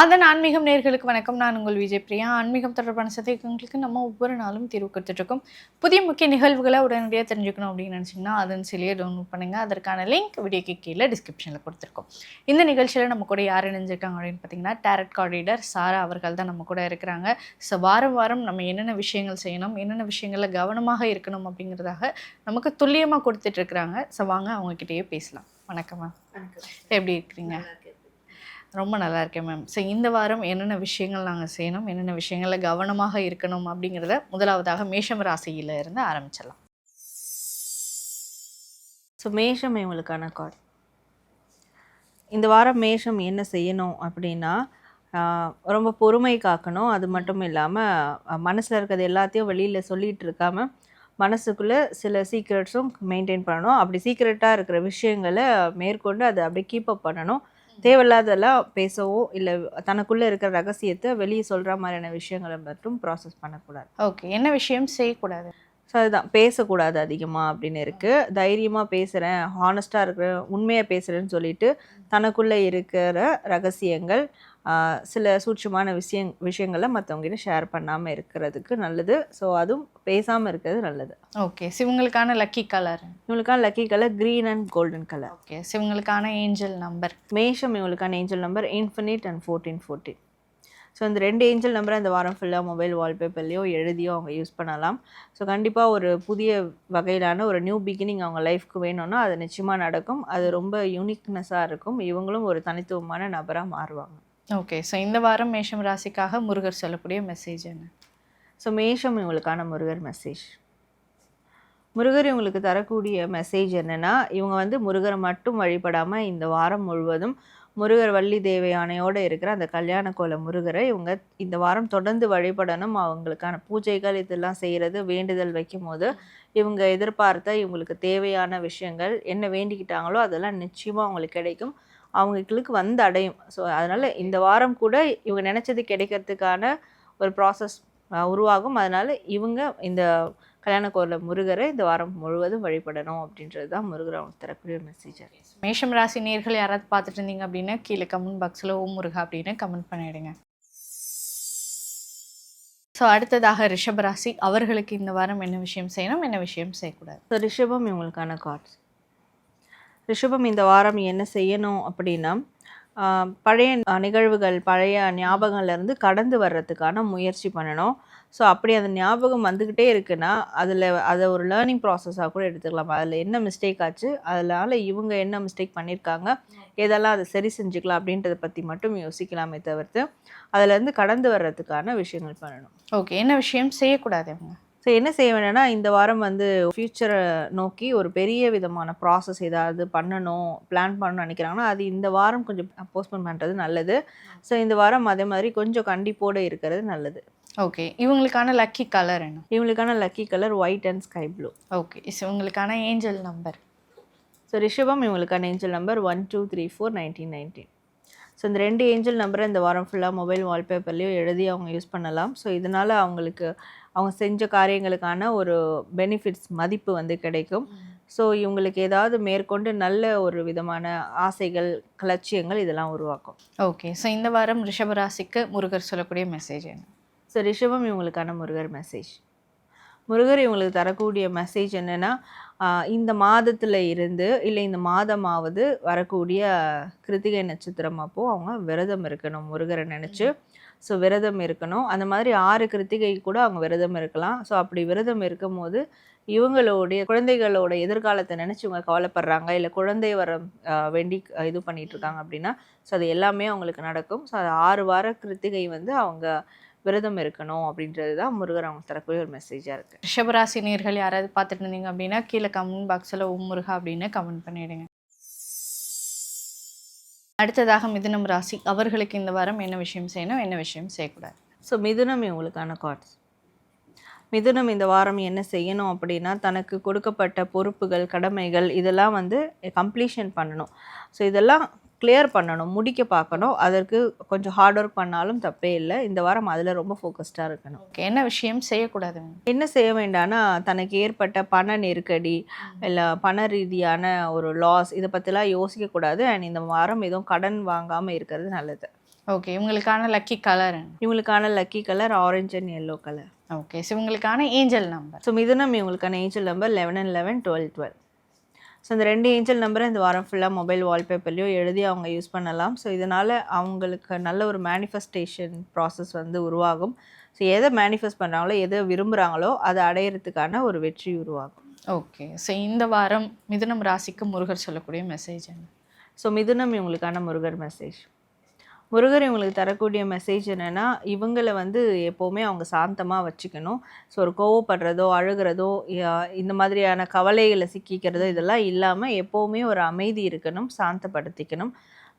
அதன் ஆன்மீகம் நேர்களுக்கு வணக்கம். நான் உங்கள் விஜய் பிரியா. ஆன்மீகம் தொடர்பான சந்தேகங்களுக்கு நம்ம ஒவ்வொரு நாளும் தீர்வு கொடுத்துட்ருக்கோம். புதிய முக்கிய நிகழ்வுகளை உடனடியாக தெரிஞ்சுக்கணும் அப்படின்னு நினச்சிங்கன்னா அதன் சிலையை டவுன்லோட் பண்ணுங்கள் அதற்கான லிங்க் வீடியோக்கு கீழே டிஸ்கிரிப்ஷனில் கொடுத்துருக்கோம். இந்த நிகழ்ச்சியில் நம்ம கூட யார் இணைஞ்சிருக்காங்க அப்படின்னு பார்த்தீங்கன்னா டேரட் கார்டிடர் சாரா அவர்கள் தான் நம்ம கூட இருக்கிறாங்க. ஸோ வாரம் வாரம் நம்ம என்னென்ன விஷயங்கள் செய்யணும் என்னென்ன விஷயங்களில் கவனமாக இருக்கணும் அப்படிங்கிறதாக நமக்கு துல்லியமாக கொடுத்துட்ருக்குறாங்க. ஸோ வாங்க அவங்கக்கிட்டேயே பேசலாம். வணக்கம் மேம். எப்படி இருக்கிறீங்க? ரொம்ப நல்லா இருக்கேன் மேம் ஸோ இந்த வாரம் என்னென்ன விஷயங்கள் நாங்கள் செய்யணும் என்னென்ன விஷயங்களில் கவனமாக இருக்கணும் அப்படிங்கிறத முதலாவதாக மேஷம் ராசியில் இருந்து ஆரம்பிச்சிடலாம். ஸோ மேஷம் இவங்களுக்கான கார்டு இந்த வாரம் மேஷம் என்ன செய்யணும் அப்படின்னா ரொம்ப பொறுமை காக்கணும். அது மட்டும் இல்லாமல் மனசில் இருக்கிறது எல்லாத்தையும் வெளியில் சொல்லிகிட்டு இருக்காம மனசுக்குள்ளே சில சீக்ரெட்ஸும் மெயின்டைன் பண்ணணும். அப்படி சீக்ரெட்டாக இருக்கிற விஷயங்களை மேற்கொண்டு அதை அப்படியே கீப்பப் பண்ணணும். தேவையில்லாதெல்லாம் பேசவோ இல்லை தனக்குள்ளே இருக்கிற ரகசியத்தை வெளியே சொல்கிற மாதிரியான விஷயங்களை மட்டும் ப்ராசஸ் பண்ணக்கூடாது. ஓகே என்ன விஷயம் செய்யக்கூடாது? ஸோ அதுதான். பேசக்கூடாது அதிகமாக அப்படின்னு இருக்குது தைரியமாக பேசுகிறேன் ஹானஸ்ட்டாக இருக்கிறேன் உண்மையாக பேசுகிறேன்னு சொல்லிட்டு தனக்குள்ளே இருக்கிற ரகசியங்கள் சில சூட்சமான விஷயங் விஷயங்களை மற்றவங்ககிட்ட ஷேர் பண்ணாமல் இருக்கிறதுக்கு நல்லது. ஸோ அதுவும் பேசாமல் இருக்கிறது நல்லது. ஓகே சிவங்களுக்கான லக்கி கலர் இவங்களுக்கான lucky colour green and golden colour okay சிவங்களுக்கான angel number மேஷம் இவங்களுக்கான angel number infinite and fourteen fourteen so இந்த ரெண்டு ஏஞ்சல் நம்பரை இந்த வாரம் ஃபுல்லாக மொபைல் வால்பேப்பர்லேயோ எழுதியோ அவங்க யூஸ் பண்ணலாம். ஸோ கண்டிப்பாக ஒரு புதிய வகையிலான ஒரு நியூ பிகினிங் அவங்க லைஃப்க்கு வேணும்னா அது நிச்சயமாக நடக்கும். அது ரொம்ப யூனிக்னஸாக இருக்கும். இவங்களும் ஒரு தனித்துவமான நபராக மாறுவாங்க. ஓகே ஸோ இந்த வாரம் மேஷம் ராசிக்காக முருகர் சொல்லக்கூடிய மெசேஜ் என்ன? ஸோ மேஷம் இவங்களுக்கான முருகர் மெசேஜ் முருகர் இவங்களுக்கு தரக்கூடிய மெசேஜ் என்னென்னா இவங்க வந்து முருகரை மட்டும் வழிபடாமல் இந்த வாரம் முழுவதும் முருகர் வள்ளி தேவையானையோடு இருக்கிற அந்த கல்யாண கோல முருகரை இவங்க இந்த வாரம் தொடர்ந்து வழிபடணும். அவங்களுக்கான பூஜைகள் இதெல்லாம் செய்கிறது வேண்டுதல் வைக்கும் போது இவங்க எதிர்பார்த்த இவங்களுக்கு தேவையான விஷயங்கள் என்ன வேண்டிக்கிட்டாங்களோ அதெல்லாம் நிச்சயமாக அவங்களுக்கு கிடைக்கும். அவங்களுக்கு வந்து அடையும். ஸோ அதனால் இந்த வாரம் கூட இவங்க நினச்சது கிடைக்கிறதுக்கான ஒரு ப்ராசஸ் உருவாகும். அதனால் இவங்க இந்த கல்யாண கோல முருகரை இந்த வாரம் முழுவதும் வழிபடணும் அப்படின்றது தான் முருகர் அவங்க தரக்கூடிய மெசேஜ் மேஷம் ராசி நேர்கள் யாராவது பார்த்துட்டு இருந்தீங்க அப்படின்னா கீழே கமெண்ட் பாக்ஸில் ஓம் முருகா அப்படின்னு கமெண்ட் பண்ணிடுங்க. ஸோ அடுத்ததாக ரிஷபராசி அவர்களுக்கு இந்த வாரம் என்ன விஷயம் செய்யணும் என்ன விஷயம் செய்யக்கூடாது? ஸோ ரிஷபம் இவங்களுக்கான கார்ட்ஸ் ரிஷபம் இந்த வாரம் என்ன செய்யணும் அப்படின்னா பழைய நிகழ்வுகள் பழைய ஞாபகங்கள்லேருந்து கடந்து வர்றதுக்கான முயற்சி பண்ணணும். ஸோ அப்படி அந்த ஞாபகம் வந்துக்கிட்டே இருக்குன்னா அதில் அதை ஒரு லேர்னிங் ப்ராசஸாக கூட எடுத்துக்கலாம். அதில் என்ன மிஸ்டேக் ஆச்சு அதனால் இவங்க என்ன மிஸ்டேக் பண்ணியிருக்காங்க எதெல்லாம் அதை சரி செஞ்சுக்கலாம் அப்படின்றத பற்றி மட்டும் யோசிக்கலாமே தவிர்த்து அதுலேருந்து கடந்து வர்றதுக்கான விஷயங்கள் பண்ணணும். ஓகே என்ன விஷயம்? செய்யக்கூடாது அவங்க. ஸோ என்ன செய்ய வேணும்னா இந்த வாரம் வந்து ஃப்யூச்சரை நோக்கி ஒரு பெரிய விதமான ப்ராசஸ் ஏதாவது பண்ணணும் பிளான் பண்ணணும்னு நினைக்கிறாங்கன்னா அது இந்த வாரம் கொஞ்சம் போஸ்ட்போன் பண்ணுறது நல்லது. ஸோ இந்த வாரம் அதே மாதிரி கொஞ்சம் கண்டிப்போடு இருக்கிறது நல்லது. ஓகே இவங்களுக்கான லக்கி கலர் என்ன? இவங்களுக்கான lucky colour white and sky blue okay இவங்களுக்கான ஏஞ்சல் நம்பர் ஸோ ரிஷபம் இவங்களுக்கான angel number one two three four nineteen nineteen so இந்த ரெண்டு ஏஞ்சல் நம்பரை இந்த வாரம் ஃபுல்லாக மொபைல் வால்பேப்பர்லேயோ எழுதி அவங்க யூஸ் பண்ணலாம். ஸோ இதனால் அவங்களுக்கு அவங்க செஞ்ச காரியங்களுக்கான ஒரு பெனிஃபிட்ஸ் மதிப்பு வந்து கிடைக்கும். ஸோ இவங்களுக்கு ஏதாவது மேற்கொண்டு நல்ல ஒரு விதமான ஆசைகள் லட்சியங்கள் இதெல்லாம் உருவாக்கும். ஓகே ஸோ இந்த வாரம் ரிஷபராசிக்கு முருகர் சொல்லக்கூடிய மெசேஜ் என்ன? ஸோ ரிஷபம் இவங்களுக்கான முருகர் மெசேஜ் முருகர் இவங்களுக்கு தரக்கூடிய மெசேஜ் என்னென்னா இந்த மாதத்தில் இருந்து இல்லை இந்த மாதமாவது வரக்கூடிய கிருத்திகை நட்சத்திரம் அப்போது அவங்க விரதம் இருக்கணும் முருகரை நினச்சி. ஸோ விரதம் இருக்கணும். அந்த மாதிரி ஆறு கிருத்திகை கூட அவங்க விரதம் இருக்கலாம். ஸோ அப்படி விரதம் இருக்கும் போது இவங்களுடைய குழந்தைகளோட எதிர்காலத்தை நினச்சி இவங்க கவலைப்படுறாங்க. இல்லை குழந்தை வர வேண்டி இது பண்ணிகிட்ருக்காங்க இருக்காங்க அப்படின்னா ஸோ அது எல்லாமே அவங்களுக்கு நடக்கும். ஸோ அது ஆறு வார கிருத்திகை வந்து அவங்க விரதம் இருக்கணும் அப்படின்றது தான் முருகர் அவங்க தரக்கூடிய ஒரு மெசேஜாக இருக்குது ரிஷபராசி நேர்கள் யாராவது பார்த்துட்டு இருந்தீங்க அப்படின்னா கீழே கமெண்ட் பாக்ஸில் ஓம் முருகா அப்படின்னு கமெண்ட் பண்ணிவிடுங்க அடுத்ததாக மிதுனம் ராசி. அவர்களுக்கு இந்த வாரம் என்ன விஷயம் செய்யணும் என்ன விஷயம் செய்யக்கூடாது? ஸோ மிதுனம் இவங்களுக்கான கார்ட்ஸ் மிதுனம் இந்த வாரம் என்ன செய்யணும் அப்படின்னா தனக்கு கொடுக்கப்பட்ட பொறுப்புகள் கடமைகள் இதெல்லாம் வந்து கம்ப்ளீஷன் பண்ணணும். ஸோ இதெல்லாம் கிளியர் பண்ணணும் முடிக்க பார்க்கணும். அதற்கு கொஞ்சம் ஹார்ட் ஒர்க் பண்ணாலும் தப்பே இல்லை. இந்த வாரம் அதில் ரொம்ப ஃபோக்கஸ்டாக இருக்கணும். என்ன விஷயம்? செய்யக்கூடாது. என்ன செய்ய வேண்டாம்னா தனக்கு ஏற்பட்ட பண நெருக்கடி இல்லை பண ரீதியான ஒரு லாஸ் இதை பற்றிலாம் யோசிக்கக்கூடாது. அண்ட் இந்த வாரம் எதுவும் கடன் வாங்காமல் இருக்கிறது நல்லது. ஓகே இவங்களுக்கான லக்கி கலர் இவங்களுக்கான lucky colour orange and yellow colour okay so இவங்களுக்கான ஏஞ்சல் நம்பர் ஸோ மிதுனம் இவங்களுக்கான angel number eleven and eleven twelve twelve so இந்த ரெண்டு ஏஞ்சல் நம்பரை இந்த வாரம் ஃபுல்லாக மொபைல் வால்பேப்பர்லையோ எழுதி அவங்க யூஸ் பண்ணலாம். ஸோ இதனால் அவங்களுக்கு நல்ல ஒரு மேனிஃபெஸ்டேஷன் ப்ராசஸ் வந்து உருவாகும். ஸோ எதை மேனிஃபெஸ்ட் பண்ணுறாங்களோ எதை விரும்புகிறாங்களோ அதை அடையிறதுக்கான ஒரு வெற்றி உருவாகும். ஓகே ஸோ இந்த வாரம் மிதுனம் ராசிக்கு முருகர் சொல்லக்கூடிய மெசேஜ் என்ன? ஸோ மிதுனம் இவங்களுக்கான முருகர் மெசேஜ் முருகர் இவங்களுக்கு தரக்கூடிய மெசேஜ் என்னென்னா இவங்களை வந்து எப்போவுமே அவங்க சாந்தமாக வச்சுக்கணும். ஸோ ஒரு கோவப்படுறதோ அழுகிறதோ இந்த மாதிரியான கவலைகளை சிக்கிக்கிறதோ இதெல்லாம் இல்லாமல் எப்போவுமே ஒரு அமைதி இருக்கணும் சாந்தப்படுத்திக்கணும்.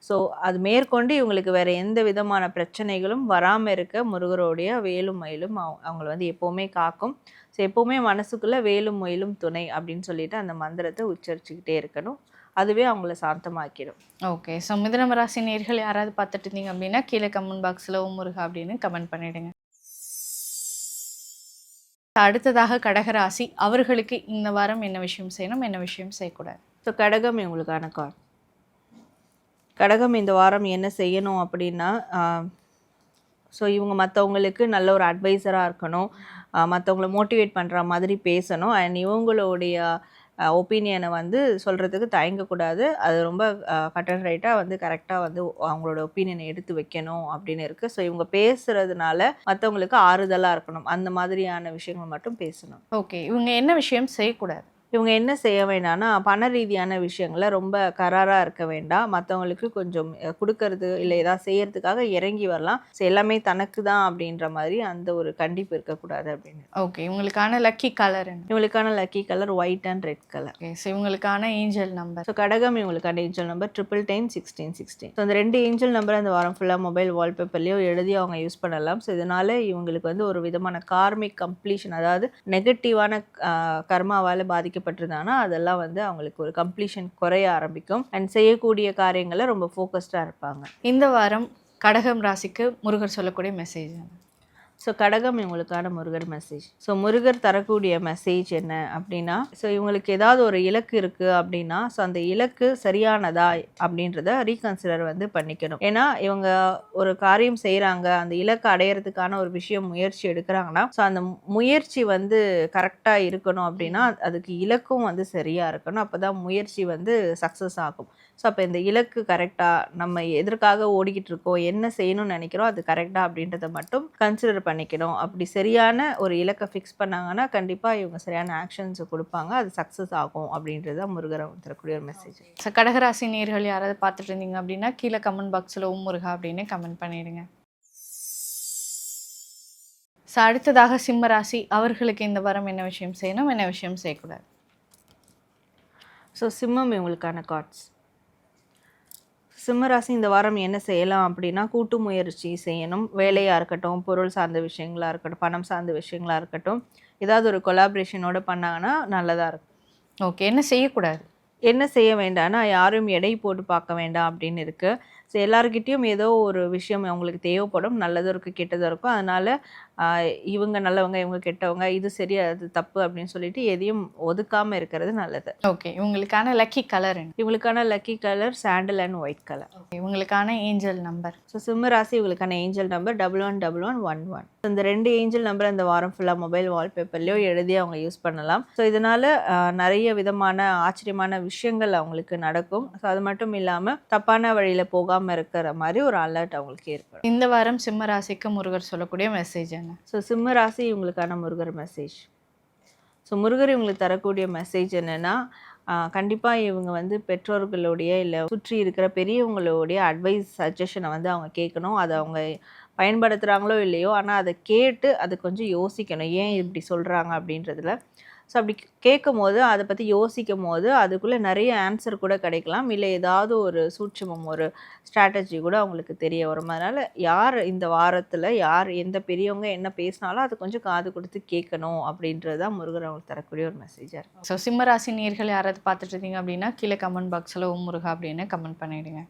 ஸோ அது மேற்கொண்டு இவங்களுக்கு வேறு எந்த விதமான பிரச்சனைகளும் வராமல் இருக்க முருகருடைய வேலும் மயிலும் அவ- அவங்கள வந்து எப்போவுமே காக்கும். ஸோ எப்போவுமே மனசுக்குள்ளே வேலும் மயிலும் துணை அப்படின்னு சொல்லிட்டு அந்த மந்திரத்தை உச்சரிச்சுக்கிட்டே இருக்கணும். அதுவே அவங்கள சாந்தமாக்கிடும். ஓகே ஸோ மிதுனம் ராசி நேர்கள் யாராவது பார்த்துட்டு இருந்தீங்க அப்படின்னா கீழே கமெண்ட் பாக்ஸில் ஓம் முருகா அப்படின்னு கமெண்ட் பண்ணிடுங்க. அடுத்ததாக கடகராசி அவர்களுக்கு இந்த வாரம் என்ன விஷயம் செய்யணும் என்ன விஷயம் செய்யக்கூடாது? ஸோ கடகம் இவங்களுக்கான கார்டு கடகம் இந்த வாரம் என்ன செய்யணும் அப்படின்னா ஸோ இவங்க மற்றவங்களுக்கு நல்ல ஒரு அட்வைசராக இருக்கணும். மற்றவங்கள மோட்டிவேட் பண்ணுற மாதிரி பேசணும். அண்ட் இவங்களுடைய ஒப்பீனியனை வந்து சொல்கிறதுக்கு தயங்கக்கூடாது. அது ரொம்ப கட் அண்ட் ரைட்டாக வந்து கரெக்டாக வந்து அவங்களோட ஒப்பீனியனை எடுத்து வைக்கணும் அப்படின்னு இருக்குது ஸோ இவங்க பேசுகிறதுனால மற்றவங்களுக்கு ஆறுதலாக இருக்கணும். அந்த மாதிரியான விஷயங்கள் மட்டும் பேசணும். ஓகே இவங்க என்ன விஷயம் செய்யக்கூடாது? இவங்க என்ன செய்ய வேண்டாம்னா பண ரீதியான விஷயங்கள ரொம்ப கராராக இருக்க வேண்டாம். மற்றவங்களுக்கு கொஞ்சம் கொடுக்கறது இல்லை ஏதாவது செய்யறதுக்காக இறங்கி வரலாம். எல்லாமே தனக்கு தான் அப்படின்ற மாதிரி அந்த ஒரு கண்டிப்பு இருக்கக்கூடாது அப்படின்னு. ஓகே இவங்களுக்கான லக்கி கலர் இவங்களுக்கான lucky colour white and red colour okay so இவங்களுக்கான ஏஞ்சல் நம்பர் ஸோ கடகம் இவங்களுக்கான angel number triple ten sixteen sixteen so அந்த ரெண்டு ஏஞ்சல் நம்பர் அந்த வாரம் ஃபுல்லாக மொபைல் வால்பேப்பர்லேயோ எழுதி அவங்க யூஸ் பண்ணலாம். ஸோ இதனால் இவங்களுக்கு வந்து ஒரு விதமான கார்மிக் கம்ப்ளீஷன் அதாவது நெகட்டிவான கர்மாவால் பாதிக்கப்பட்டிருந்தாங்கன்னா அதெல்லாம் வந்து அவங்களுக்கு ஒரு கம்ப்ளீஷன் குறைய ஆரம்பிக்கும். அண்ட் செய்யக்கூடிய காரியங்களை ரொம்ப ஃபோக்கஸ்டாக இருப்பாங்க. இந்த வாரம் கடகம் ராசிக்கு முருகர் சொல்லக்கூடிய மெசேஜ் ஸோ கடகம் இவங்களுக்கான முருகர் மெசேஜ் ஸோ முருகர் தரக்கூடிய மெசேஜ் என்ன அப்படின்னா ஸோ இவங்களுக்கு ஏதாவது ஒரு இலக்கு இருக்குது அப்படின்னா ஸோ அந்த இலக்கு சரியானதா அப்படின்றத ரீகன்சிடர் வந்து பண்ணிக்கணும். ஏன்னா இவங்க ஒரு காரியம் செய்கிறாங்க அந்த இலக்கு அடையிறதுக்கான ஒரு விஷயம் முயற்சி எடுக்கிறாங்கன்னா ஸோ அந்த முயற்சி வந்து கரெக்டாக இருக்கணும் அப்படின்னா அதுக்கு இலக்கும் வந்து சரியாக இருக்கணும். அப்போ தான் முயற்சி வந்து சக்ஸஸ் ஆகும். ஸோ அப்போ இந்த இலக்கு கரெக்டாக நம்ம எதற்காக ஓடிக்கிட்டு இருக்கோம் என்ன செய்யணும்னு நினைக்கிறோம் அது கரெக்டாக அப்படின்றத மட்டும் கன்சிடர் பண்ணிக்கணும். அப்படி சரியான ஒரு இலக்கை ஃபிக்ஸ் பண்ணாங்கன்னா கண்டிப்பாக இவங்க சரியான ஆக்ஷன்ஸ் கொடுப்பாங்க. அது சக்ஸஸ் ஆகும் அப்படின்றது தான் முருகரம் தரக்கூடிய ஒரு மெசேஜ் ஸோ கடகராசி நேர்கள் யாராவது பார்த்துட்டு இருந்தீங்க அப்படின்னா கீழே கமெண்ட் பாக்ஸில் ஓம் முருகா அப்படின்னு கமெண்ட் பண்ணிடுங்க. ஸோ அடுத்ததாக சிம்ம ராசி அவர்களுக்கு இந்த வாரம் என்ன விஷயம் செய்யணும் என்ன விஷயம் செய்யக்கூடாது? ஸோ சிம்மம் இவங்களுக்கான கார்ட்ஸ் சிம்மராசி இந்த வாரம் என்ன செய்யலாம் அப்படின்னா கூட்டு முயற்சி செய்யணும். வேலையாக இருக்கட்டும் பொருள் சார்ந்த விஷயங்களா இருக்கட்டும் பணம் சார்ந்த விஷயங்களா இருக்கட்டும் ஏதாவது ஒரு கொலாபரேஷனோட பண்ணாங்கன்னா நல்லதாக இருக்கும். ஓகே. என்ன செய்யக்கூடாது? என்ன செய்ய வேண்டாம்னா யாரும் எடை போட்டு பார்க்க வேண்டாம் அப்படின்னு இருக்குது ஸோ எல்லாருக்கிட்டேயும் ஏதோ ஒரு விஷயம் அவங்களுக்கு தேவைப்படும் நல்லதும் இருக்குது கெட்டதும் இருக்கும். அதனால் இவங்க நல்லவங்க இவங்க கெட்டவங்க இது சரி அது தப்பு அப்படின்னு சொல்லிட்டு எதையும் ஒதுக்காமல் இருக்கிறது நல்லது. ஓகே இவங்களுக்கான லக்கி கலர் இவங்களுக்கான lucky colour sandal and white colour இவங்களுக்கான ஏஞ்சல் நம்பர் ஸோ சிம்ம ராசி இவங்களுக்கான angel number double one double one one one இந்த ரெண்டு ஏஞ்சல் நம்பர் இந்த வாரம் ஃபுல்லாக மொபைல் வால்பேப்பர்லையோ எழுதி அவங்க யூஸ் பண்ணலாம். ஸோ இதனால் நிறைய விதமான ஆச்சரியமான விஷயங்கள் அவங்களுக்கு நடக்கும். ஸோ அது மட்டும் இல்லாமல் தப்பான வழியில் போகாமல் இருக்கிற மாதிரி ஒரு அலர்ட் அவங்களுக்கு ஏற்படும். இந்த வாரம் சிம்ம ராசிக்கு முருகர் சொல்லக்கூடிய மெசேஜ் சொல்லுங்கள் ஸோ சிம்ம ராசி இவங்களுக்கான முருகர் மெசேஜ் ஸோ முருகர் இவங்களுக்கு தரக்கூடிய மெசேஜ் என்னென்னா கண்டிப்பாக இவங்க வந்து பெற்றோர்களுடைய இல்லை சுற்றி இருக்கிற பெரியவங்களுடைய அட்வைஸ் சஜஷனை வந்து அவங்க கேட்கணும். அதை அவங்க பயன்படுத்துகிறாங்களோ இல்லையோ ஆனால் அதை கேட்டு அதை கொஞ்சம் யோசிக்கணும். ஏன் இப்படி சொல்கிறாங்க அப்படின்றதுல ஸோ அப்படி கேட்கும் போது அதை பற்றி யோசிக்கும் போது அதுக்குள்ளே நிறைய ஆன்சர் கூட கிடைக்கலாம். இல்லை ஏதாவது ஒரு சூட்சமம் ஒரு ஸ்ட்ராட்டஜி கூட அவங்களுக்கு தெரிய வரும். அதனால் யார் இந்த வாரத்தில் யார் எந்த பெரியவங்க என்ன பேசினாலும் அது கொஞ்சம் காது கொடுத்து கேட்கணும் அப்படின்றது தான் முருகர் அவங்களுக்கு தரக்கூடிய ஒரு மெசேஜாக இருக்கும். ஸோ சிம்மராசி நேர்கள் யாராவது பார்த்துட்டு இருந்தீங்க அப்படின்னா கீழே கமெண்ட் பாக்ஸில் ஓம் முருகா அப்படின்னு கமெண்ட் பண்ணிடுங்க.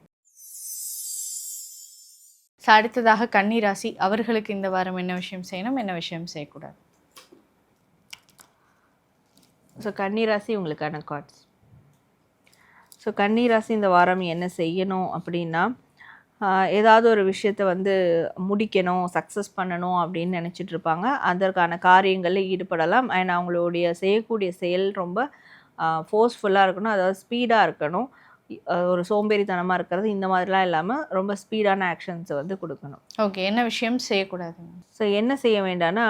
ஸோ அடுத்ததாக கன்னிராசி அவர்களுக்கு இந்த வாரம் என்ன விஷயம் செய்யணும் என்ன விஷயம் செய்யக்கூடாது? ஸோ கன்னிராசி உங்களுக்கான கார்ட்ஸ் ஸோ கன்னிராசி இந்த வாரம் என்ன செய்யணும் அப்படின்னா ஏதாவது ஒரு விஷயத்தை வந்து முடிக்கணும் சக்ஸஸ் பண்ணணும் அப்படின்னு நினச்சிட்டு இருப்பாங்க. அதற்கான காரியங்களில் ஈடுபடலாம். அண்ட் அவங்களுடைய செய்யக்கூடிய செயல் ரொம்ப ஃபோர்ஸ்ஃபுல்லாக இருக்கணும். அதாவது ஸ்பீடாக இருக்கணும். ஒரு சோம்பேறித்தனமாக இருக்கிறது இந்த மாதிரிலாம் இல்லாமல் ரொம்ப ஸ்பீடான ஆக்ஷன்ஸை வந்து கொடுக்கணும். ஓகே என்ன விஷயம் செய்யக்கூடாது ஸோ என்ன செய்ய வேண்டாம்னா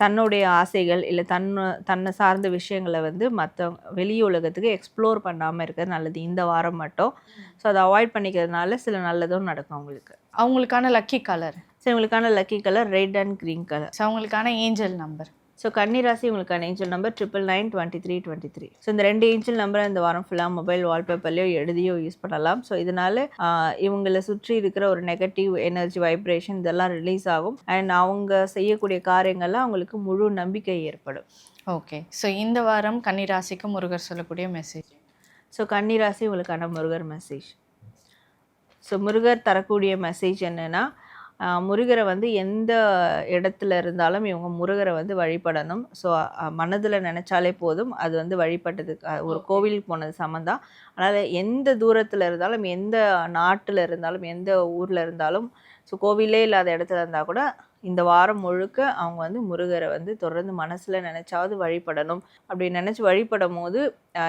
தன்னுடைய ஆசைகள் இல்லை தன்னை தன்னை சார்ந்த விஷயங்களை வந்து மற்ற வெளி உலகத்துக்கு எக்ஸ்ப்ளோர் பண்ணாமல் இருக்கிறது நல்லது. இந்த வாரம் மட்டும். ஸோ அதை அவாய்ட் பண்ணிக்கிறதுனால சில நல்லதும் நடக்கும் அவங்களுக்கு. அவங்களுக்கான லக்கி கலர் ஸோ இவங்களுக்கான lucky colour red and green colour so அவங்களுக்கான ஏஞ்சல் நம்பர் ஸோ கன்னிராசி உங்களுக்கான angel number triple nine twenty three twenty three so இந்த ரெண்டு ஏஞ்சல் நம்பரை இந்த வாரம் ஃபுல்லாக மொபைல் வால்பேப்பர்லையோ எழுதியோ யூஸ் பண்ணலாம். ஸோ இதனால இவங்களை சுற்றி இருக்கிற ஒரு நெகட்டிவ் எனர்ஜி வைப்ரேஷன் இதெல்லாம் ரிலீஸ் ஆகும். அண்ட் அவங்க செய்யக்கூடிய காரியங்கள்ல அவங்களுக்கு முழு நம்பிக்கை ஏற்படும். ஓகே ஸோ இந்த வாரம் கன்னிராசிக்கு முருகர் சொல்லக்கூடிய மெசேஜ் ஸோ கன்னிராசி உங்களுக்கான முருகர் மெசேஜ் ஸோ முருகர் தரக்கூடிய மெசேஜ் என்னென்னா முருகரை வந்து எந்த இடத்துல இருந்தாலும் இவங்க முருகரை வந்து வழிபடணும். ஸோ மனதில் நினச்சாலே போதும். அது வந்து வழிபட்டதுக்கு ஒரு கோவிலுக்கு போனது சம்மந்தான் அதனால் எந்த தூரத்தில் இருந்தாலும் எந்த நாட்டில் இருந்தாலும் எந்த ஊரில் இருந்தாலும் ஸோ கோவிலே இல்லாத இடத்துல இருந்தால் கூட இந்த வாரம் முழுக்க அவங்க வந்து முருகரை வந்து தொடர்ந்து மனசில் நினச்சாவது வழிபடணும். அப்படி நினச்சி வழிபடும் போது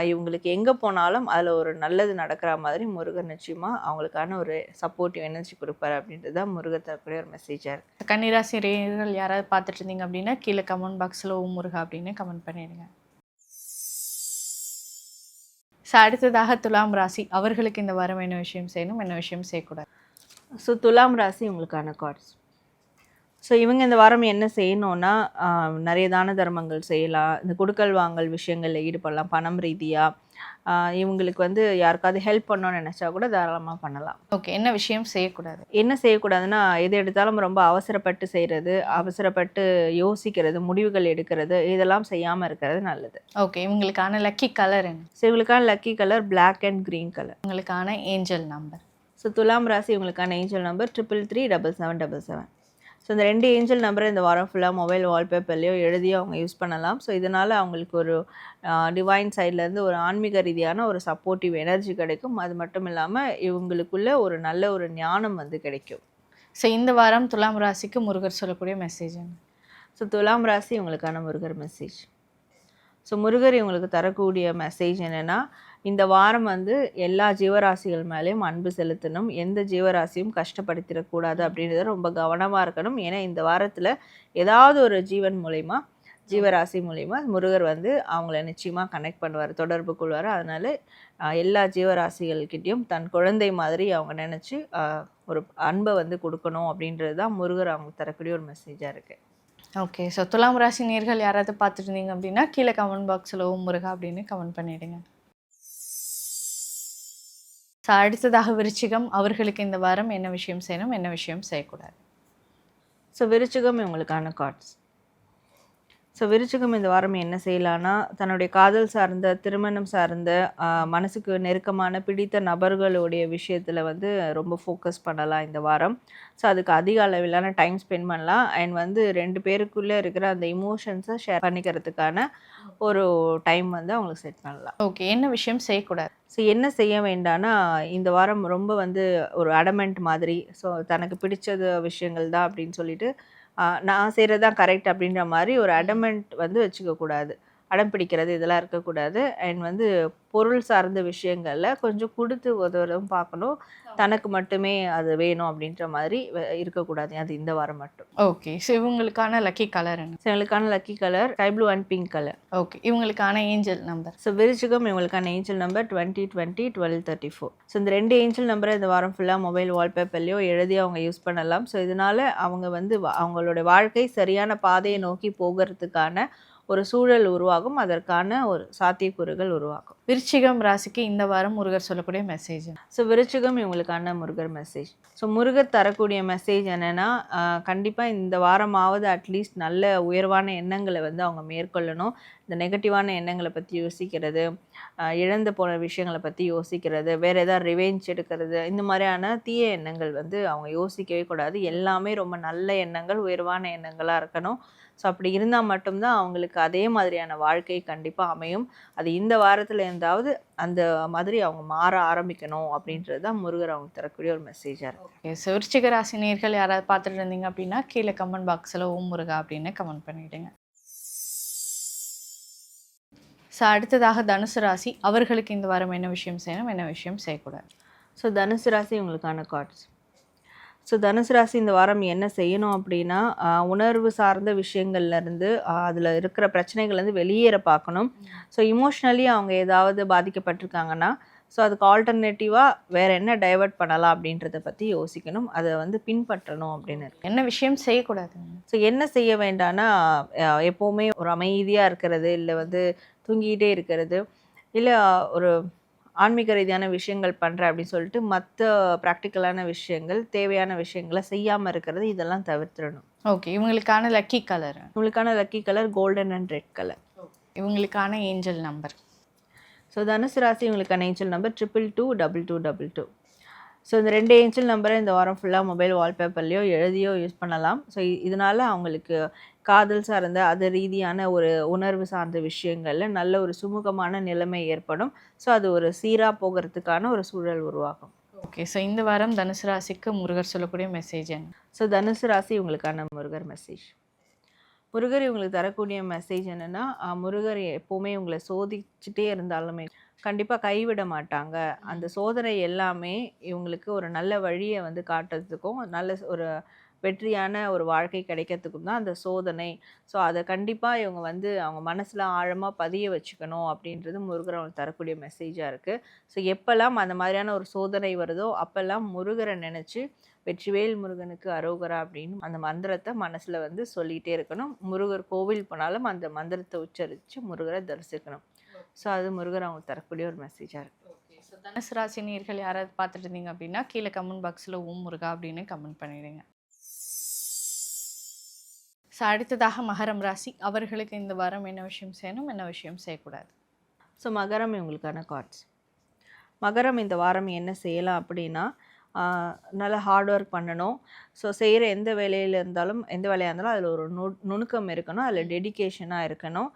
இவங்களுக்கு எங்கே போனாலும் அதில் ஒரு நல்லது நடக்கிற மாதிரி முருகர் நிச்சயமாக அவங்களுக்கான ஒரு சப்போர்ட்டிவ் எனர்ஜி கொடுப்பாரு அப்படின்றது தான் முருகர் தரக்கூடிய ஒரு மெசேஜாக இருக்குது கன்னிராசி நேயர்கள் யாராவது பார்த்துட்டு இருந்தீங்க அப்படின்னா கீழே கமெண்ட் பாக்ஸில் ஓம் முருகா அப்படின்னு கமெண்ட் பண்ணிடுங்க. ஸோ அடுத்ததாக துலாம் ராசி. அவர்களுக்கு இந்த வாரம் என்ன விஷயம் செய்யணும் என்ன விஷயம் செய்யக்கூடாது? ஸோ துலாம் ராசி உங்களுக்கான கார்ட்ஸ் ஸோ இவங்க இந்த வாரம் என்ன செய்யணும்னா நிறைய தான தர்மங்கள் செய்யலாம். இந்த கொடுக்கல் வாங்கல் விஷயங்களில் ஈடுபடலாம் பணம் ரீதியாக இவங்களுக்கு வந்து யாருக்காவது ஹெல்ப் பண்ணணும்னு நினச்சா கூட தாராளமாக பண்ணலாம். ஓகே என்ன விஷயம் செய்யக்கூடாது? என்ன செய்யக்கூடாதுன்னா எது எடுத்தாலும் ரொம்ப அவசரப்பட்டு செய்கிறது அவசரப்பட்டு யோசிக்கிறது முடிவுகள் எடுக்கிறது இதெல்லாம் செய்யாமல் இருக்கிறது நல்லது. ஓகே இவங்களுக்கான லக்கி கலர் என்ன? ஸோ இவங்களுக்கான lucky colour Black and green colour உங்களுக்கான ஏஞ்சல் நம்பர் ஸோ துலாம் ராசி உங்களுக்கான angel number triple three double seven double seven so இந்த ரெண்டு ஏஞ்சல் நம்பரை இந்த வாரம் ஃபுல்லாக மொபைல் வால்பேப்பர்லேயோ எழுதியோ அவங்க யூஸ் பண்ணலாம். ஸோ இதனால் அவங்களுக்கு ஒரு டிவைன் சைட்லேருந்து ஒரு ஆன்மீக ரீதியான ஒரு சப்போர்ட்டிவ் எனர்ஜி கிடைக்கும். அது மட்டும் இல்லாமல் இவங்களுக்குள்ள ஒரு நல்ல ஒரு ஞானம் வந்து கிடைக்கும். ஸோ இந்த வாரம் துலாம் ராசிக்கு முருகர் சொல்லக்கூடிய மெசேஜ் ஸோ துலாம் ராசி உங்களுக்கான முருகர் மெசேஜ் ஸோ முருகர் இவங்களுக்கு தரக்கூடிய மெசேஜ் என்னென்னா இந்த வாரம் வந்து எல்லா ஜீவராசிகள் மேலேயும் அன்பு செலுத்தணும். எந்த ஜீவராசியும் கஷ்டப்படுத்திடக்கூடாது அப்படின்றத ரொம்ப கவனமாக இருக்கணும். ஏன்னா இந்த வாரத்தில் ஏதாவது ஒரு ஜீவன் மூலயமா ஜீவராசி மூலயமா முருகர் வந்து அவங்கள நிச்சயமாக கனெக்ட் பண்ணுவார் தொடர்பு கொள்வார். அதனால எல்லா ஜீவராசிகள்கிட்டையும் தன் குழந்தை மாதிரி அவங்க நினச்சி ஒரு அன்பை வந்து கொடுக்கணும் அப்படின்றது தான் முருகர் அவங்களுக்கு தரக்கூடிய ஒரு மெசேஜாக இருக்குது ஓகே. ஸோ துலாம் ராசி நேர்கள் யாராவது பார்த்துட்டு இருந்தீங்க அப்படின்னா கீழே கமெண்ட் பாக்ஸில் ஓம் முருகா அப்படின்னு கமெண்ட் பண்ணிடுங்க. ஸோ அடுத்ததாக விருச்சிகம் அவர்களுக்கு இந்த வாரம் என்ன விஷயம் செய்யணும் என்ன விஷயம் செய்யக்கூடாது? ஸோ விருச்சிகம் இவங்களுக்கான கார்ட்ஸ் ஸோ விருச்சிகம் இந்த வாரம் என்ன செய்யலான்னா தன்னுடைய காதல் சார்ந்த திருமணம் சார்ந்த மனசுக்கு நெருக்கமான பிடித்த நபர்களுடைய விஷயத்தில் வந்து ரொம்ப ஃபோக்கஸ் பண்ணலாம் இந்த வாரம். ஸோ அதுக்கு அதிக அளவிலான டைம் ஸ்பெண்ட் பண்ணலாம். அண்ட் வந்து ரெண்டு பேருக்குள்ளே இருக்கிற அந்த இமோஷன்ஸை ஷேர் பண்ணிக்கிறதுக்கான ஒரு டைம் வந்து அவங்களுக்கு செட் பண்ணலாம். ஓகே என்ன விஷயம் செய்யக்கூடாது? ஸோ என்ன செய்ய வேண்டாம்னா இந்த வாரம் ரொம்ப வந்து ஒரு அடமெண்ட் மாதிரி ஸோ தனக்கு பிடிச்சது விஷயங்கள் தான் அப்படின்னு சொல்லிட்டு நான் செய்கிறது தான் கரெக்ட் அப்படின்ற மாதிரி ஒரு அடமெண்ட் வந்து வச்சுக்கக்கூடாது. அடம் பிடிக்கிறது இதெல்லாம் இருக்கக்கூடாது. அண்ட் வந்து பொருள் சார்ந்த விஷயங்களில் கொஞ்சம் கொடுத்து உதவுறதும் பார்க்கணும். தனக்கு மட்டுமே அது வேணும் அப்படின்ற மாதிரி இருக்கக்கூடாது. அது இந்த வாரம் மட்டும். ஓகே. ஸோ இவங்களுக்கான லக்கி கலர் என்ன? ஸோ எங்களுக்கான lucky colour sky blue and pink colour. Okay. இவங்களுக்கான ஏஞ்சல் நம்பர்? ஸோ விருச்சிகம் இவங்களுக்கான angel number twenty twenty twelve thirty four. So இந்த ரெண்டு ஏஞ்சல் நம்பரை இந்த வாரம் ஃபுல்லாக மொபைல் வால்பேப்பர்லையோ எழுதி அவங்க யூஸ் பண்ணலாம். ஸோ இதனால் அவங்க வந்து அவங்களோட வாழ்க்கை சரியான பாதையை நோக்கி போகிறதுக்கான ஒரு சூழல் உருவாகும். அதற்கான ஒரு சாத்தியக்கூறுகள் உருவாகும். விருச்சிகம் ராசிக்கு இந்த வாரம் முருகர் சொல்லக்கூடிய மெசேஜ் ஸோ விருச்சிகம் இவங்களுக்கான முருகர் மெசேஜ் ஸோ முருகர் தரக்கூடிய மெசேஜ் என்னென்னா கண்டிப்பாக இந்த வாரமாவது அட்லீஸ்ட் நல்ல உயர்வான எண்ணங்களை வந்து அவங்க மேற்கொள்ளணும். இந்த நெகட்டிவான எண்ணங்களை பற்றி யோசிக்கிறது இழந்து போன விஷயங்களை பற்றி யோசிக்கிறது வேறு ஏதாவது ரிவெஞ்ச் எடுக்கிறது இந்த மாதிரியான தீய எண்ணங்கள் வந்து அவங்க யோசிக்கவே கூடாது. எல்லாமே ரொம்ப நல்ல எண்ணங்கள் உயர்வான எண்ணங்களாக இருக்கணும். ஸோ அப்படி இருந்தால் மட்டும்தான் அவங்களுக்கு அதே மாதிரியான வாழ்க்கை கண்டிப்பாக அமையும். அது இந்த வாரத்தில் இருந்தாவது அந்த மாதிரி அவங்க மாற ஆரம்பிக்கணும் அப்படின்றது தான் முருகர் அவங்க தரக்கூடிய ஒரு மெசேஜாக இருக்குது ஓகே ஸோ விருச்சிக ராசி நேர்கள் யாராவது பார்த்துட்டு இருந்தீங்க அப்படின்னா கீழே கமெண்ட் பாக்ஸில் ஓம் முருகா அப்படின்னு கமெண்ட் பண்ணிவிடுங்க ஸோ அடுத்ததாக தனுசு ராசி அவர்களுக்கு இந்த வாரம் என்ன விஷயம் செய்யணும் என்ன விஷயம் செய்யக்கூடாது? ஸோ தனுசு ராசி உங்களுக்கான கார்ட்ஸ் ஸோ தனுசு ராசி இந்த வாரம் என்ன செய்யணும் அப்படின்னா உணர்வு சார்ந்த விஷயங்கள்லேருந்து அதில் இருக்கிற பிரச்சனைகள்லேருந்து வெளியேற பார்க்கணும். ஸோ இமோஷ்னலி அவங்க ஏதாவது பாதிக்கப்பட்டிருக்காங்கன்னா ஸோ அதுக்கு ஆல்டர்னேட்டிவாக வேறு என்ன டைவர்ட் பண்ணலாம் அப்படின்றத பற்றி யோசிக்கணும். அதை வந்து பின்பற்றணும் அப்படின்னு இருக்கு. என்ன விஷயம் செய்யக்கூடாது? ஸோ என்ன செய்ய வேண்டாம்னா எப்போவுமே ஒரு அமைதியாக இருக்கிறது இல்லை வந்து தூங்கிக்கிட்டே இருக்கிறது இல்லை ஒரு ஆன்மீக ரீதியான விஷயங்கள் பண்ணுறேன் அப்படின்னு சொல்லிட்டு மற்ற ப்ராக்டிக்கலான விஷயங்கள் தேவையான விஷயங்களை செய்யாமல் இருக்கிறது இதெல்லாம் தவிர்த்திடணும். ஓகே இவங்களுக்கான லக்கி கலர் உங்களுக்கான lucky colour golden and red colour இவங்களுக்கான ஏஞ்சல் நம்பர் ஸோ தனுசு ராசி உங்களுக்கான angel number triple two double two double two so இந்த ரெண்டு ஏஞ்சல் நம்பரை இந்த வாரம் ஃபுல்லாக மொபைல் வால்பேப்பர்லேயோ எழுதியோ யூஸ் பண்ணலாம். ஸோ இதனால் அவங்களுக்கு காதல் சார்ந்த அது ரீதியான ஒரு உணர்வு சார்ந்த விஷயங்களில் நல்ல ஒரு சுமூகமான நிலைமை ஏற்படும். ஸோ அது ஒரு சீராக போகிறதுக்கான ஒரு சூழல் உருவாகும். ஓகே ஸோ இந்த வாரம் தனுசு ராசிக்கு முருகர் சொல்லக்கூடிய மெசேஜ் என்ன? ஸோ தனுசு ராசி உங்களுக்கான முருகர் மெசேஜ் முருகர் இவங்களுக்கு தரக்கூடிய மெசேஜ் என்னென்னா முருகர் எப்போவுமே உங்களை சோதிச்சுட்டே இருந்தாலுமே கண்டிப்பாக கைவிட மாட்டாங்க. அந்த சோதனை எல்லாமே இவங்களுக்கு ஒரு நல்ல வழியை வந்து காட்டுறதுக்கும் நல்ல ஒரு வெற்றியான ஒரு வாழ்க்கை கிடைக்கிறதுக்கும் தான் அந்த சோதனை. ஸோ அதை கண்டிப்பாக இவங்க வந்து அவங்க மனசில் ஆழமாக பதிய வச்சுக்கணும் அப்படின்றது முருகர் அவங்களுக்கு தரக்கூடிய மெசேஜாக இருக்குது ஸோ எப்போல்லாம் அந்த மாதிரியான ஒரு சோதனை வருதோ அப்போல்லாம் முருகரை நினச்சி வெற்றிவேல் முருகனுக்கு அரோகரா அப்படின்னு அந்த மந்திரத்தை மனசில் வந்து சொல்லிகிட்டே இருக்கணும். முருகர் கோவில் போனாலும் அந்த மந்திரத்தை உச்சரித்து முருகரை தரிசிக்கணும். ஸோ அது முருகர் அவங்க தரக்கூடிய ஒரு மெசேஜாக இருக்குது ஸோ தனுசு ராசி நேர்கள் யாராவது பார்த்துட்டு இருந்தீங்க அப்படின்னா கீழே கமெண்ட் பாக்ஸில் ஓம் முருகா அப்படின்னு கமெண்ட் பண்ணிடுங்க. ஸோ அடுத்ததாக மகரம் ராசி. அவர்களுக்கு இந்த வாரம் என்ன விஷயம் செய்யணும் என்ன விஷயம் செய்யக்கூடாது? ஸோ மகரம் இவங்களுக்கான கார்ட்ஸ் மகரம் இந்த வாரம் என்ன செய்யலாம் அப்படின்னா நல்லா ஹார்ட் ஒர்க் பண்ணணும். ஸோ செய்கிற எந்த வேலையில் இருந்தாலும் எந்த வேலையாக இருந்தாலும் அதில் ஒரு நு நுணுக்கம் இருக்கணும் அதில் டெடிகேஷனாக இருக்கணும்.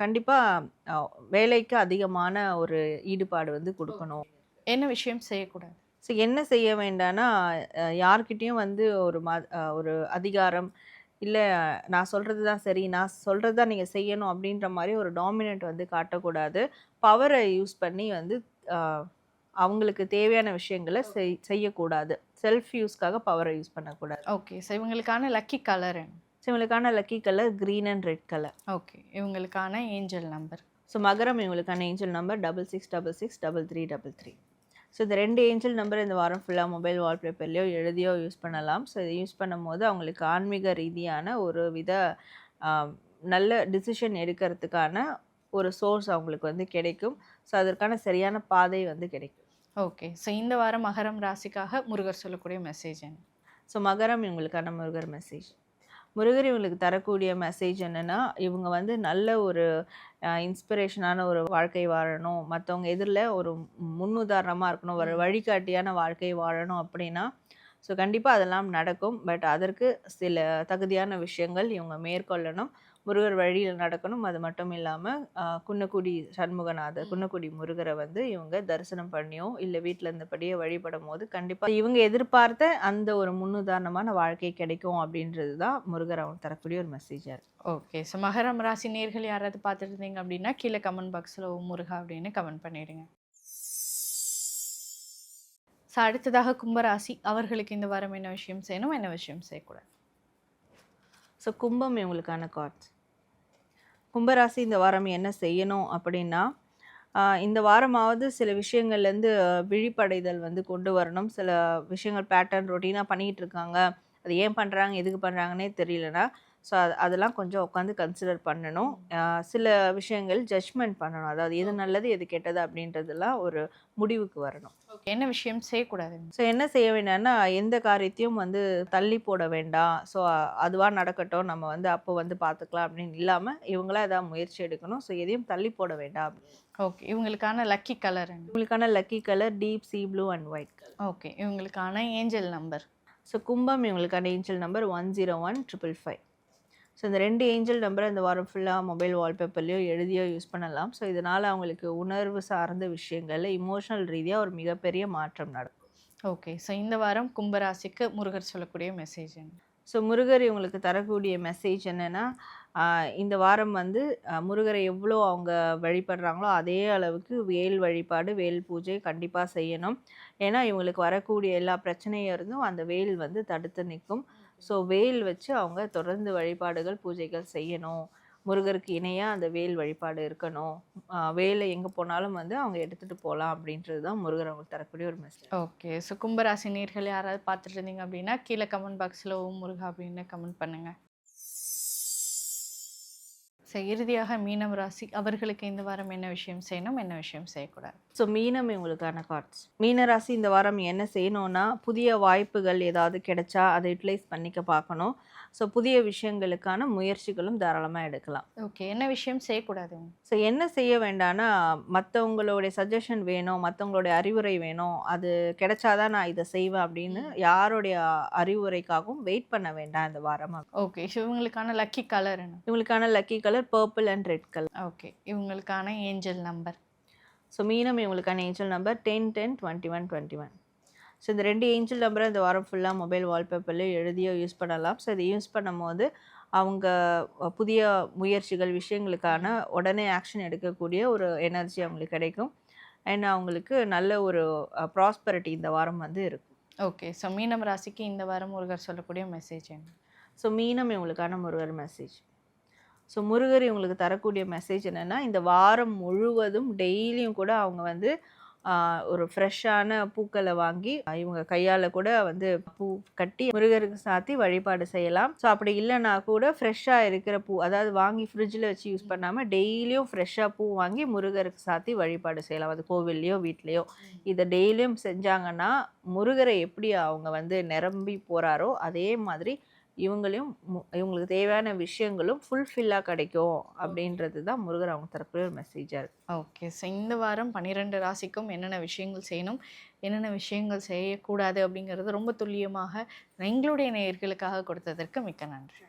கண்டிப்பாக வேலைக்கு அதிகமான ஒரு ஈடுபாடு வந்து கொடுக்கணும். என்ன விஷயம் செய்யக்கூடாது? ஸோ என்ன செய்ய வேண்டாம்னா யார்கிட்டயும் வந்து ஒரு ம ஒரு அதிகாரம் இல்லை நான் சொல்கிறது தான் சரி நான் சொல்கிறது தான் நீங்கள் செய்யணும் அப்படின்ற மாதிரி ஒரு டாமினன்ட் வந்து காட்டக்கூடாது. பவரை யூஸ் பண்ணி வந்து அவங்களுக்கு தேவையான விஷயங்களை செய் செய்யக்கூடாது. செல்ஃப் யூஸ்க்காக பவரை யூஸ் பண்ணக்கூடாது. ஓகே. ஸோ இவங்களுக்கான லக்கி கலர் என்ன? ஸோ இவங்களுக்கான lucky colour green and red colour okay இவங்களுக்கான ஏஞ்சல் நம்பர் ஸோ மகரம் இவங்களுக்கான angel number double six double six double three double three so இந்த ரெண்டு ஏஞ்சல் நம்பர் இந்த வாரம் ஃபுல்லாக மொபைல் வால்பேப்பர்லேயோ எழுதியோ யூஸ் பண்ணலாம் ஸோ இதை யூஸ் பண்ணும்போது அவங்களுக்கு ஆன்மீக ரீதியான ஒரு வித நல்ல டிசிஷன் எடுக்கிறதுக்கான ஒரு சோர்ஸ் அவங்களுக்கு வந்து கிடைக்கும் ஸோ அதற்கான சரியான பாதை வந்து கிடைக்கும் ஓகே ஸோ இந்த வாரம் மகரம் ராசிக்காக முருகர் சொல்லக்கூடிய மெசேஜ் என்ன ஸோ மகரம் இவங்களுக்கான முருகர் மெசேஜ் முருகர் இவங்களுக்கு தரக்கூடிய மெசேஜ் என்னென்னா இவங்க வந்து நல்ல ஒரு இன்ஸ்பிரேஷனான ஒரு வாழ்க்கை வாழணும். மற்றவங்க எதிரில் ஒரு முன்னுதாரணமாக இருக்கணும் ஒரு வழிகாட்டியான வாழ்க்கை வாழணும் அப்படின்னா ஸோ கண்டிப்பாக அதெல்லாம் நடக்கும். பட் அதற்கு சில தகுதியான விஷயங்கள் இவங்க மேற்கொள்ளணும். முருகர் வழியில் நடக்கணும். அது மட்டும் இல்லாமல் குன்னக்குடி சண்முகநாதர் குன்னக்குடி முருகரை வந்து இவங்க தரிசனம் பண்ணியோ இல்லை வீட்டில் இருந்தபடியே வழிபடும் போது கண்டிப்பாக இவங்க எதிர்பார்த்த அந்த ஒரு முன்னுதாரணமான வாழ்க்கை கிடைக்கும் அப்படின்றது தான் முருகர் அவங்க தரக்கூடிய ஒரு மெசேஜாக இருக்குது ஓகே. ஸோ மகரம் ராசி நேர்கள் யாராவது பார்த்துட்டு இருந்தீங்க அப்படின்னா கீழே கமெண்ட் பாக்ஸில் ஓம் முருகா அப்படின்னு கமெண்ட் பண்ணிடுங்க. ஸோ அடுத்ததாக கும்பராசி. அவர்களுக்கு இந்த வாரம் என்ன விஷயம் செய்யணும் என்ன விஷயம் செய்யக்கூடாது? ஸோ கும்பம் இவங்களுக்கான கார்ட்ஸ் கும்பராசி இந்த வாரம் என்ன செய்யணும் அப்படின்னா இந்த வாரமாவது சில விஷயங்கள்லேருந்து விழிப்படைதல் வந்து கொண்டு வரணும். சில விஷயங்கள் பேட்டர்ன் ரொட்டீனாக பண்ணிக்கிட்டு இருக்காங்க. அது ஏன் பண்ணுறாங்க எதுக்கு பண்ணுறாங்கன்னே தெரியலனா ஸோ அது அதெல்லாம் கொஞ்சம் உட்காந்து கன்சிடர் பண்ணணும். சில விஷயங்கள் ஜட்ஜ்மெண்ட் பண்ணணும். அதாவது எது நல்லது எது கெட்டது அப்படின்றதெல்லாம் ஒரு முடிவுக்கு வரணும். என்ன விஷயம் செய்யக்கூடாது? ஸோ என்ன செய்ய வேண்டாம்னா எந்த காரியத்தையும் வந்து தள்ளி போட வேண்டாம். ஸோ அதுவாக நடக்கட்டும். நம்ம வந்து அப்போ வந்து பார்த்துக்கலாம் அப்படின்னு இல்லாமல் இவங்களா ஏதாவது முயற்சி எடுக்கணும். ஸோ எதையும் தள்ளி போட வேண்டாம் ஓகே இவங்களுக்கான லக்கி கலர் இவங்களுக்கான lucky colour deep sea blue and white okay இவங்களுக்கான ஏஞ்சல் நம்பர் ஸோ கும்பம் இவங்களுக்கான angel number one zero one triple five so இந்த ரெண்டு ஏஞ்சல் நம்பரை இந்த வாரம் ஃபுல்லாக மொபைல் வால்பேப்பர்லையோ எழுதியோ யூஸ் பண்ணலாம். ஸோ இதனால் அவங்களுக்கு உணர்வு சார்ந்த விஷயங்களில் இமோஷனல் ரீதியாக ஒரு மிகப்பெரிய மாற்றம் நடக்கும். ஓகே ஸோ இந்த வாரம் கும்பராசிக்கு முருகர் சொல்லக்கூடிய மெசேஜ் என்ன? ஸோ முருகர் இவங்களுக்கு தரக்கூடிய மெசேஜ் என்னென்னா இந்த வாரம் வந்து முருகரை எவ்வளோ அவங்க வழிபடுறாங்களோ அதே அளவுக்கு வேல் வழிபாடு வேல் பூஜை கண்டிப்பாக செய்யணும். ஏன்னா இவங்களுக்கு வரக்கூடிய எல்லா பிரச்சனையும் இருந்தும் அந்த வேல் வந்து தடுத்து நிற்கும். ஸோ வேல் வச்சு அவங்க தொடர்ந்து வழிபாடுகள் பூஜைகள் செய்யணும். முருகருக்கு இணையாக அந்த வேல் வழிபாடு இருக்கணும். வேலை எங்கே போனாலும் வந்து அவங்க எடுத்துகிட்டு போகலாம் அப்படின்றது தான் முருகர் அவங்களுக்கு தரக்கூடிய ஒரு மெசேஜ் ஓகே ஸோ கும்பராசி நேர்கள் யாராவது பார்த்துட்டு இருந்தீங்க அப்படின்னா கீழே கமெண்ட் பாக்ஸில் ஓம் முருகா அப்படின்னு கமெண்ட் பண்ணுங்க. ஸோ இறுதியாக மீனம் ராசி அவர்களுக்கு இந்த வாரம் என்ன விஷயம் செய்யணும் என்ன விஷயம் செய்யக்கூடாது? ஸோ மீனம் இவங்களுக்கான கார்ட்ஸ் மீனராசி இந்த வாரம் என்ன செய்யணும்னா புதிய வாய்ப்புகள் ஏதாவது கிடைச்சா அதை யூட்டிலைஸ் பண்ணிக்க பார்க்கணும். ஸோ புதிய விஷயங்களுக்கான முயற்சிகளும் தாராளமாக எடுக்கலாம். ஓகே என்ன விஷயம் செய்யக்கூடாது? ஸோ என்ன செய்ய வேண்டாம்னா மற்றவங்களுடைய சஜஷன் வேணும் மற்றவங்களுடைய அறிவுரை வேணும் அது கிடைச்சாதான் நான் இதை செய்வேன் அப்படின்னு யாருடைய அறிவுரைக்காகவும் வெயிட் பண்ண வேண்டாம் இந்த வாரமாக ஓகே ஸோ இவங்களுக்கான லக்கி கலர் என்ன? இவங்களுக்கான lucky colour purple and red colour okay இவங்களுக்கான ஏஞ்சல் நம்பர் ஸோ மீனம் இவங்களுக்கான angel number ten ten twenty one twenty one so இந்த ரெண்டு ஏஞ்சல் நம்பரை இந்த வாரம் ஃபுல்லாக மொபைல் வால்பேப்பர்லேயும் எழுதியோ யூஸ் பண்ணலாம். ஸோ இதை யூஸ் பண்ணும்போது அவங்க புதிய முயற்சிகள் விஷயங்களுக்கான உடனே ஆக்ஷன் எடுக்கக்கூடிய ஒரு எனர்ஜி அவங்களுக்கு கிடைக்கும். அண்ட் அவங்களுக்கு நல்ல ஒரு ப்ராஸ்பரிட்டி இந்த வாரம் வந்து இருக்கும். ஓகே ஸோ மீனம் ராசிக்கு இந்த வாரம் முருகர் சொல்லக்கூடிய மெசேஜ் என்ன? ஸோ மீனம் இவங்களுக்கான முருகர் மெசேஜ் ஸோ முருகர் இவங்களுக்கு தரக்கூடிய மெசேஜ் என்னென்னா இந்த வாரம் முழுவதும் டெய்லியும் கூட அவங்க வந்து ஒரு ஃப்ரெஷ்ஷான பூக்களை வாங்கி இவங்க கையால் கூட வந்து பூ கட்டி முருகருக்கு சாத்தி வழிபாடு செய்யலாம். ஸோ அப்படி இல்லைன்னா கூட ஃப்ரெஷ்ஷாக இருக்கிற பூ அதாவது வாங்கி ஃப்ரிட்ஜில் வச்சு யூஸ் பண்ணாமல் டெய்லியும் ஃப்ரெஷ்ஷாக பூ வாங்கி முருகருக்கு சாத்தி வழிபாடு செய்யலாம். அது கோவில்லையோ வீட்லேயோ. இதை டெய்லியும் செஞ்சாங்கன்னா முருகரை எப்படி அவங்க வந்து நிரம்பி போகிறாரோ அதே மாதிரி இவங்களையும் மு- இவங்களுக்கு தேவையான விஷயங்களும் ஃபுல்ஃபில்லாக கிடைக்கும் அப்படின்றது தான் முருகர் அவங்க தரப்புல ஒரு மெசேஜாக இருக்குது ஓகே ஸோ இந்த வாரம் பன்னிரெண்டு ராசிக்கும் என்னென்ன விஷயங்கள் செய்யணும் என்னென்ன விஷயங்கள் செய்யக்கூடாது அப்படிங்கிறது ரொம்ப துல்லியமாக எங்களுடைய நேயர்களுக்காக கொடுத்ததற்கு மிக்க நன்றி.